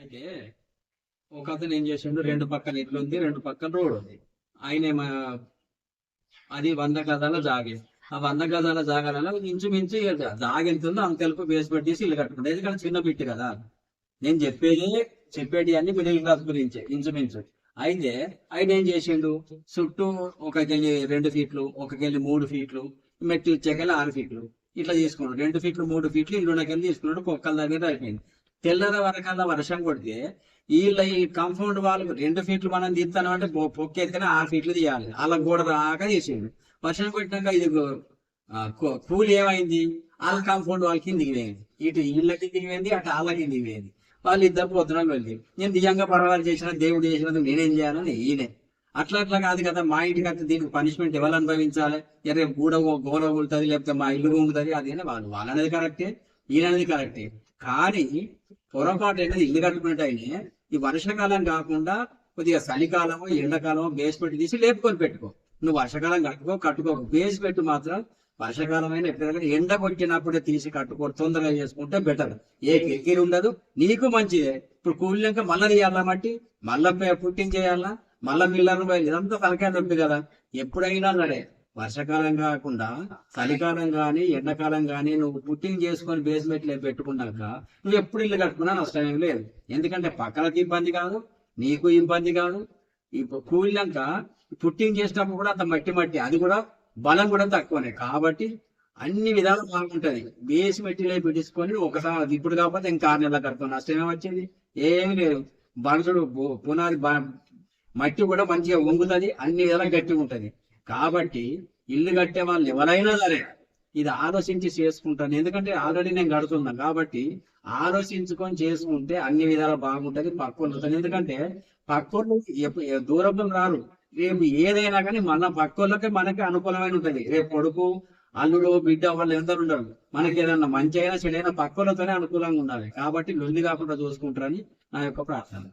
అయితే ఒక అతను ఏం చేసిండు? రెండు పక్కన ఇల్లు ఉంది రెండు పక్కన రోడ్ ఉంది. ఆయన అది వంద గదాల జాగే. ఆ వంద గదాల జాగాలలో ఇంచుమించు ఇక జాగ ఎంత ఉందో అంత తెలుపు బేస్ పెట్టేసి ఇల్లు కట్టుకుంటారు ఎందుకంటే చిన్న బిట్టు కదా. నేను చెప్పేది చెప్పేది అన్ని మిడిల్ క్లాస్ గురించే ఇంచుమించు. అయితే ఆయన ఏం చేసిండు? చుట్టూ ఒక గెలి రెండు ఫీట్లు ఒక గెలి మూడు ఫీట్లు మెట్లు ఇచ్చేకెళ్ళి ఆరు ఫీట్లు. ఇట్లా తీసుకున్నాడు. రెండు ఫీట్లు మూడు ఫీట్లు ఇల్లునకెళ్ళి తీసుకున్నాడు. కుక్కల దగ్గర అయిపోయింది. తెల్లర వరకల్లా వర్షం కొడితే వీళ్ళ ఈ కంపౌండ్ వాళ్ళు రెండు ఫీట్లు మనం తీస్తాను అంటే పొక్కెత్తిన ఆరు ఫీట్లు తీయాలి. అలా గోడ రాక తీసిండు. వర్షం కొట్టినాక ఇది కూలి ఏమైంది? వాళ్ళ కాంపౌండ్ వాళ్ళ కిందికి ఇటు ఇళ్ళ కిందికి అటు వాళ్ళ కిందికి వాళ్ళు ఇద్దరు పొద్దున వెళ్ళి నేను దివ్యంగా పర్వాలు చేసిన దేవుడు చేసినందుకు నేనేం చేయాలని ఈయనే. అట్లా అట్లా కాదు కదా మా ఇంటికి అయితే దీనికి పనిష్మెంట్ ఎవరు అనుభవించాలి? ఎరే గూడ గోడ ఉంటుంది లేకపోతే మా ఇల్లు ఉంటుంది అదేనా వాళ్ళు వాళ్ళనేది కరెక్టే. ఈయననేది కరెక్టే కానీ పొరపాటు అనేది ఇల్లు కట్టుకున్నట్టయినే ఈ వర్షాకాలం కాకుండా కొద్దిగా చలికాలము ఎండాకాలము బేస్ పెట్టి తీసి లేపుకొని పెట్టుకో. నువ్వు వర్షాకాలం కట్టుకో కట్టుకో బేస్ పెట్టు మాత్రం అయినా ఎప్పుడైనా ఎండ కొట్టినప్పుడే తీసి కట్టుకో తొందరగా చేసుకుంటే బెటర్ ఏ కిరికిరి ఉండదు. నీకు మంచిదే. ఇప్పుడు కూలినాక మళ్ళీ తీయాలా మట్టి? మళ్ళీ పుట్టింగ్ చేయాలా మళ్ళీ మిల్లర్ ఇదంతా తలకాయ నొప్పి కదా. ఎప్పుడైనా సరే. వర్షాకాలం కాకుండా చలికాలం కానీ ఎండాకాలం కానీ నువ్వు పుట్టింగ్ చేసుకొని బేస్మెంట్లో పెట్టుకున్నాక నువ్వు ఎప్పుడు ఇల్లు కట్టుకున్నా నష్టం ఏం లేదు. ఎందుకంటే పక్కలకి ఇబ్బంది కాదు నీకు ఇబ్బంది కాదు. ఇప్పుడు కూలినాక పుట్టింగ్ చేసినప్పుడు కూడా అంత మట్టి మట్టి అది కూడా బలం కూడా తక్కువనే. కాబట్టి అన్ని విధాలు బాగుంటది బేస్ మెట్టిలో పెట్టించుకొని ఒకసారి ఇప్పుడు కాకపోతే ఇంకా ఆరు నెలల కడుతున్నా నష్టమే వచ్చేది? ఏమి లేదు. బలసుడు పు- పునాది మట్టి కూడా మంచిగా వంగుతుంది అన్ని విధాలా గట్టిగా ఉంటది. కాబట్టి ఇల్లు కట్టే వాళ్ళు ఎవరైనా సరే ఇది ఆలోచించి చేసుకుంటాను. ఎందుకంటే ఆల్రెడీ నేను కడుతున్నాను కాబట్టి ఆలోచించుకొని చేసుకుంటే అన్ని విధాలు బాగుంటది పక్కోళ్ళు ఎందుకంటే పక్కోళ్ళు దూరం దూరంలో రారు. రేపు ఏదైనా కానీ మన పక్కోళ్ళకి మనకి అనుకూలమైన ఉంటుంది. రేపు కొడుకు అల్లుడు బిడ్డ వాళ్ళు ఎందరు ఉండరు. మనకి ఏదైనా మంచి అయినా చెడైనా పక్కోళ్ళతోనే అనుకూలంగా ఉండాలి. కాబట్టి లొల్లి కాకుండా చూసుకుంటారని నా యొక్క ప్రార్థన.